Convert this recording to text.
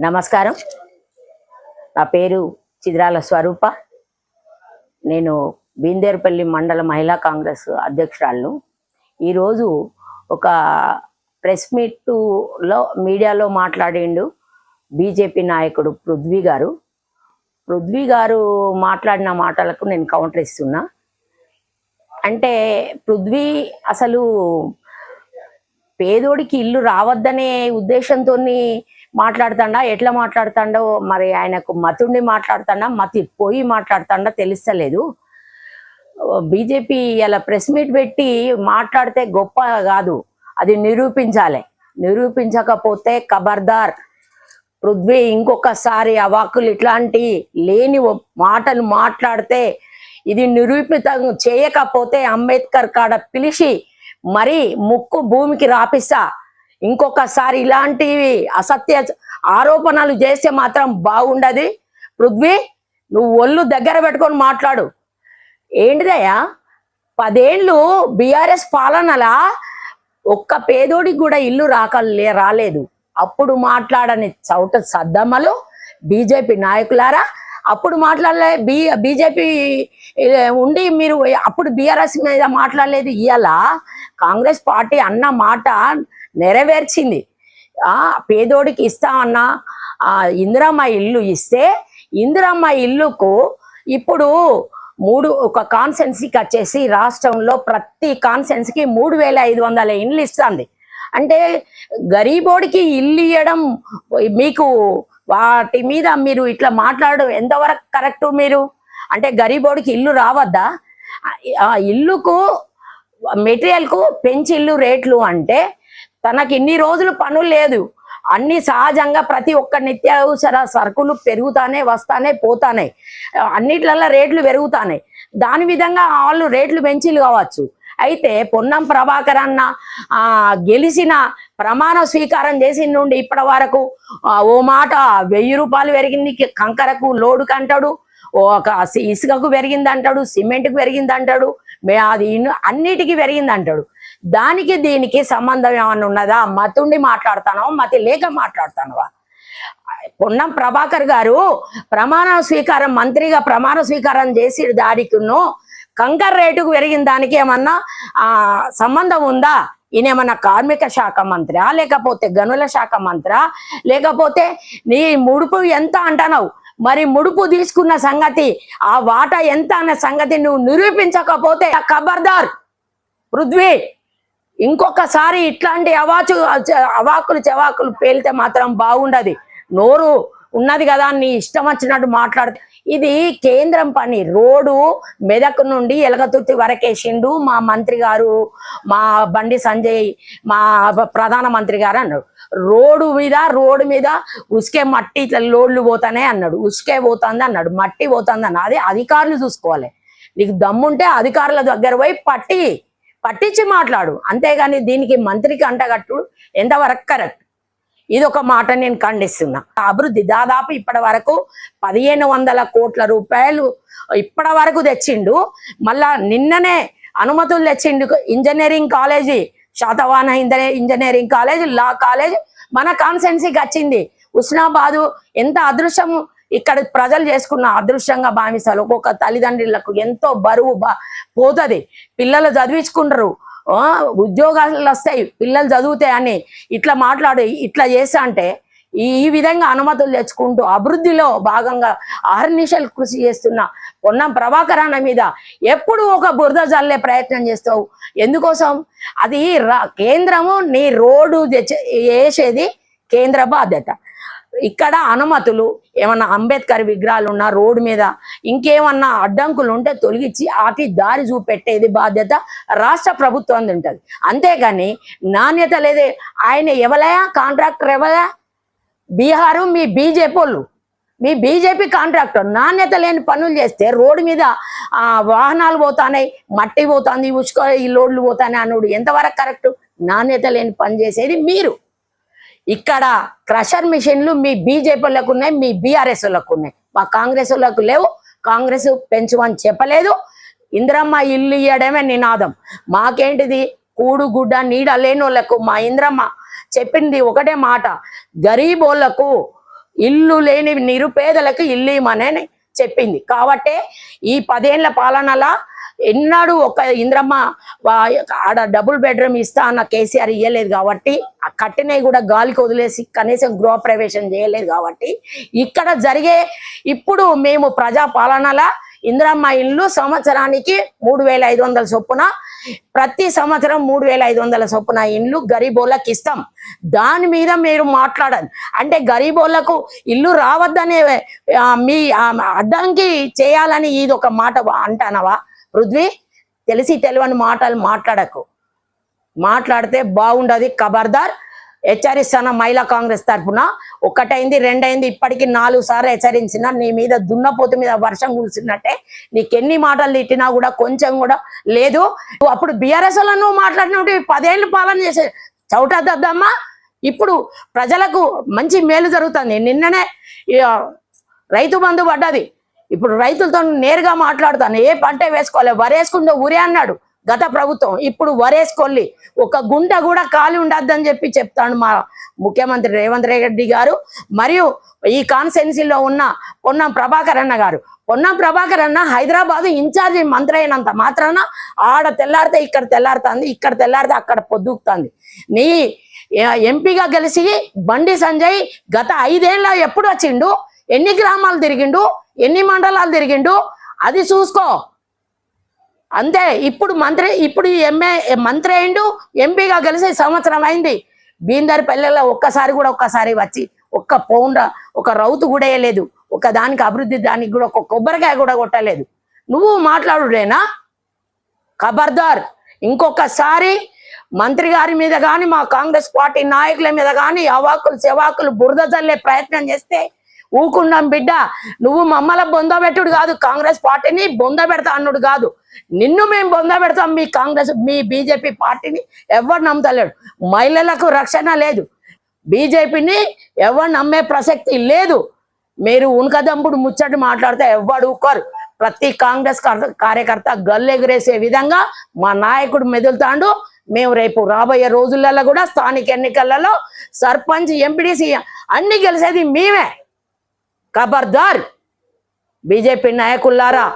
నమస్కారం. నా పేరు చిద్రాల స్వరూప. నేను బీందేరుపల్లి మండల మహిళా కాంగ్రెస్ అధ్యక్షురాలను. ఈరోజు ఒక ప్రెస్ మీట్లో మీడియాలో మాట్లాడిండు బీజేపీ నాయకుడు పృథ్వీ గారు. పృథ్వీ గారు మాట్లాడిన మాటలకు నేను కౌంటర్ ఇస్తున్నా. అంటే పృథ్వీ అసలు పేదోడికి ఇల్లు రావద్దనే ఉద్దేశంతో మాట్లాడుతాడా? ఎట్లా మాట్లాడుతాడో? మరి ఆయనకు మతుండి మాట్లాడుతాడా? మతి పోయి మాట్లాడుతాడా? తెలుస్తలేదు. బీజేపీ ఇలా ప్రెస్ మీట్ పెట్టి మాట్లాడితే గొప్ప కాదు. అది నిరూపించాలి. నిరూపించకపోతే ఖబర్దార్ పృథ్వీ ఇంకొకసారి అవాకులు ఇట్లాంటి లేని మాటలు మాట్లాడితే ఇది నిరూపితం చేయకపోతే అంబేద్కర్ కాడ పిలిచి మరి ముక్కు భూమికి రాపిస్తా. ఇంకొకసారి ఇలాంటివి అసత్య ఆరోపణలు చేస్తే మాత్రం బాగుండదు. పృథ్వీ నువ్వు ఒళ్ళు దగ్గర పెట్టుకొని మాట్లాడు. ఏంటిదయ్యా? పదేళ్ళు బీఆర్ఎస్ పాలనలా ఒక్క పేదోడికి కూడా ఇల్లు రాక రాలేదు. అప్పుడు మాట్లాడని చౌట సద్దమ్మలు బీజేపీ నాయకులారా అప్పుడు మాట్లాడలే బీ బీజేపీ ఉండి మీరు అప్పుడు బీఆర్ఎస్ మీద మాట్లాడలేదు ఇవాళ కాంగ్రెస్ పార్టీ అన్న మాట నెరవేర్చింది. ఆ పేదోడికి ఇస్తామన్న ఆ ఇందిరమ్మ ఇల్లు ఇస్తే ఇందిరమ్మ ఇల్లుకు ఇప్పుడు మూడు ఒక కాన్సెన్సీకి వచ్చేసి రాష్ట్రంలో ప్రతి కాన్సెన్స్కి మూడు వేల ఐదు వందల ఇండ్లు ఇస్తుంది. అంటే గరీబోడికి ఇల్లు ఇవ్వడం మీకు వాటి మీద మీరు ఇట్లా మాట్లాడడం ఎంతవరకు కరెక్ట్ మీరు? అంటే గరీబోడికి ఇల్లు రావద్దా? ఆ ఇల్లుకు మెటీరియల్కు పెంచి ఇల్లు రేట్లు అంటే తనకి ఇన్ని రోజులు పనులు లేదు. అన్ని సహజంగా ప్రతి ఒక్క నిత్యావసర సరుకులు పెరుగుతానే వస్తానే పోతానే. అన్నిట్లల్లో రేట్లు పెరుగుతానే. దాని విధంగా వాళ్ళు రేట్లు పెంచిలు కావచ్చు. అయితే పొన్నం ప్రభాకర్ అన్న గెలిచిన ప్రమాణ స్వీకారం చేసిన నుండి ఇప్పటి వరకు ఓ మాట వెయ్యి రూపాయలు పెరిగింది కంకరకు లోడు కంటాడు ఒక ఇసుకకు పెరిగింది అంటాడు సిమెంట్కి పెరిగింది అంటాడు మే- అది అన్నిటికీ పెరిగింది అంటాడు దానికి దీనికి సంబంధం ఏమన్నా ఉన్నదా? మతుండి మాట్లాడతానో మతి లేక మాట్లాడతానవా? పొన్నం ప్రభాకర్ గారు ప్రమాణ స్వీకారం మంత్రిగా ప్రమాణ స్వీకారం చేసి దానికిను కంకర్ రేటుకు పెరిగిన దానికి ఏమన్నా ఆ సంబంధం ఉందా? ఈయన ఏమన్నా కార్మిక శాఖ మంత్రా? లేకపోతే గనుల శాఖ మంత్రా? లేకపోతే నీ ముడుపు ఎంత అంటున్నావు మరి ముడుపు తీసుకున్న సంగతి ఆ వాటా ఎంత అన్న సంగతి నువ్వు నిరూపించకపోతే ఖబర్దార్ పృథ్వీ! ఇంకొకసారి ఇట్లాంటి అవాచు అవాకులు చెవాకులు పేలితే మాత్రం బాగుండదు. నోరు ఉన్నది కదా నీ ఇష్టం వచ్చినట్టు మాట్లాడితే ఇది కేంద్రం పని. రోడ్డు మెదక్ నుండి ఎలగతుర్తి వరకేసిండు మా మంత్రి గారు మా బండి సంజయ్ మా ప్రధానమంత్రి గారు అన్నాడు. రోడ్డు మీద రోడ్డు మీద ఉసుకే మట్టి ఇట్లా లోడ్లు పోతానే అన్నాడు. ఉసుకే పోతుంది అన్నాడు. మట్టి పోతుంది అన్న అది అధికారులు చూసుకోవాలి. నీకు దమ్ముంటే అధికారుల దగ్గర పోయి పట్టి పట్టించి మాట్లాడు. అంతేగాని దీనికి మంత్రికి అంటగట్టు ఎంతవరకు కరెక్ట్? ఇది ఒక మాట నేను ఖండిస్తున్నా. అభివృద్ధి దాదాపు ఇప్పటి వరకు పదిహేను వందల కోట్ల రూపాయలు ఇప్పటి వరకు తెచ్చిండు. మళ్ళా నిన్ననే అనుమతులు తెచ్చిండు engineering college Satavahana engineering college law college. మన కాన్సెన్సీకి వచ్చింది. ఉస్నాబాదు ఎంత అదృశ్యం ఇక్కడ ప్రజలు చేసుకున్న అదృశ్యంగా భావిస్తారు. ఒక్కొక్క తల్లిదండ్రులకు ఎంతో బరువు బా పోతుంది. పిల్లలు చదివించుకుంటారు. ఉద్యోగాలు వస్తాయి. పిల్లలు చదివితే అని ఇట్లా మాట్లాడి ఇట్లా చేస్తా అంటే ఈ విధంగా అనుమతులు తెచ్చుకుంటూ అభివృద్ధిలో భాగంగా అహర్నిశలు కృషి చేస్తున్న పొన్నం ప్రభాకర్ అన్న మీద ఎప్పుడు ఒక బురద జల్లే ప్రయత్నం చేస్తావు? ఎందుకోసం? అది కేంద్రము నీ రోడ్డు తెచ్చే వేసేది కేంద్ర బాధ్యత. ఇక్కడ అనుమతులు ఏమన్నా అంబేద్కర్ విగ్రహాలు ఉన్న రోడ్డు మీద ఇంకేమన్నా అడ్డంకులు ఉంటే తొలగించి ఆటి దారి చూపెట్టేది బాధ్యత రాష్ట్ర ప్రభుత్వం ఉంటుంది. అంతేగాని నాణ్యత లేదే. ఆయన ఎవలయా? కాంట్రాక్టర్ ఎవలయా? బీహారు మీ బీజేపీ వాళ్ళు. మీ బీజేపీ కాంట్రాక్టర్. నాణ్యత లేని పనులు చేస్తే రోడ్డు మీద వాహనాలు పోతాయి మట్టి పోతుంది ఉచుకో ఈ లోడ్లు పోతాయి అన్నాడు. ఎంతవరకు కరెక్ట్? నాణ్యత లేని పని చేసేది మీరు. ఇక్కడ క్రషర్ మిషన్లు మీ బీజేపీలకు ఉన్నాయి మీ బీఆర్ఎస్ వాళ్ళకు ఉన్నాయి. మా కాంగ్రెస్ వాళ్ళకు లేవు కాంగ్రెస్ పెంచమని చెప్పలేదు. ఇంద్రమ్మ ఇల్లు ఇయ్యడమే నినాదం. మాకేంటిది? కూడు గుడ్డ నీడ లేని వాళ్ళకు మా ఇంద్రమ్మ చెప్పింది ఒకటే మాట. గరీబోళ్ళకు ఇల్లు లేని నిరుపేదలకు ఇల్లు ఇమ్మనని చెప్పింది. కాబట్టే ఈ పదేళ్ళ పాలనలా ఎన్నాడు ఒక ఇంద్రమ్మ వా- ఆడ డబుల్ బెడ్రూమ్ ఇస్తా అన్న కేసీఆర్ ఇయ్యలేదు కాబట్టి ఆ కట్టినవి కూడా గాలికి వదిలేసి కనీసం గృహప్రవేశం చేయలేదు కాబట్టి ఇక్కడ జరిగే ఇప్పుడు మేము ప్రజా పాలనలా ఇందిరమ్మ ఇల్లు సంవత్సరానికి మూడు వేల ఐదు వందల చొప్పున ప్రతి సంవత్సరం మూడు వేల ఐదు వందల చొప్పున ఇండ్లు గరీబోళ్ళకి ఇస్తాం. దాని మీద మీరు మాట్లాడండి. అంటే గరీబోళ్ళకు ఇల్లు రావద్దనే మీ అడ్డంకి చేయాలని ఇది ఒక మాట అంటానవా? రుద్వి తెలిసి తెలియని మాటలు మాట్లాడకు. మాట్లాడితే బాగుండదు. ఖబర్దార్ హెచ్చరిస్తాను మహిళా కాంగ్రెస్ తరఫున ఒకటైంది రెండైంది ఇప్పటికి నాలుగు సార్లు హెచ్చరించిన నీ మీద దున్నపోతు మీద వర్షం కురిసినట్టే. నీకు ఎన్ని మాటలు తిట్టినా కూడా కొంచెం కూడా లేదు. అప్పుడు బీఆర్ఎస్ నువ్వు మాట్లాడినట్టు పదేళ్ళు పాలన చేసే చౌటద్దమ్మా. ఇప్పుడు ప్రజలకు మంచి మేలు జరుగుతుంది. నిన్ననే రైతు బంధు పడ్డది. ఇప్పుడు రైతులతో నేరుగా మాట్లాడుతాను. ఏ పంట వేసుకోవాలి? వరేసుకుంటే ఊరే అన్నాడు గత ప్రభుత్వం. ఇప్పుడు వరేసుకోలి ఒక గుంట కూడా ఖాళీ ఉండద్దని చెప్పి చెప్తాడు మా ముఖ్యమంత్రి రేవంత్ రెడ్డి గారు. మరియు ఈ కాన్స్టెన్సీలో ఉన్న పొన్నం ప్రభాకర్ అన్న గారు. పొన్నం ప్రభాకర్ అన్న హైదరాబాద్ ఇన్ఛార్జి మంత్రి అయినంత మాత్రాన ఆడ తెల్లారితే ఇక్కడ తెల్లారుతుంది ఇక్కడ తెల్లారితే అక్కడ పొద్దుకుతుంది. నీ ఎంపీగా గెలిచి బండి సంజయ్ గత ఐదేళ్ళ ఎప్పుడు వచ్చిండు? ఎన్ని గ్రామాలు తిరిగిండు? ఎన్ని మండలాలు తిరిగిండు? అది చూసుకో. అంతే ఇప్పుడు మంత్రి ఇప్పుడు ఎంఏ మంత్రి అయిండు ఎంపీగా కలిసి సంవత్సరం అయింది. బీందారి పల్లెల్లో ఒక్కసారి కూడా ఒక్కసారి వచ్చి ఒక్క పౌండ ఒక రౌతు కూడా వేయలేదు. ఒక దానికి అభివృద్ధి దానికి కూడా ఒక కొబ్బరికాయ కూడా కొట్టలేదు. నువ్వు మాట్లాడుడేనా? ఖబర్దార్ ఇంకొకసారి మంత్రి గారి మీద కానీ మా కాంగ్రెస్ పార్టీ నాయకుల మీద కానీ అవాకులు చెవాకులు బురద చల్లే ప్రయత్నం చేస్తే ఊకున్నాం బిడ్డ. నువ్వు మమ్మల బొంద పెట్టుడు కాదు కాంగ్రెస్ పార్టీని బొంద పెడతా అన్నుడు కాదు. నిన్ను మేము బొంద పెడతాం మీ కాంగ్రెస్ మీ బీజేపీ పార్టీని ఎవరు నమ్మతలేడు. మహిళలకు రక్షణ లేదు. బీజేపీని ఎవరు నమ్మే ప్రసక్తి లేదు. మీరు ఉనకదంపుడు ముచ్చట మాట్లాడితే ఎవ్వడు ఊకోరు. ప్రతి కాంగ్రెస్ కార్యకర్త గల్లెగురేసే విధంగా మా నాయకుడు మెదులుతాండు. మేము రేపు రాబోయే రోజులలో కూడా స్థానిక ఎన్నికలలో సర్పంచ్ ఎంపీడీసీ అన్ని గెలిచేది మేమే. ఖబర్దార్ బీజేపీ నాయకులారా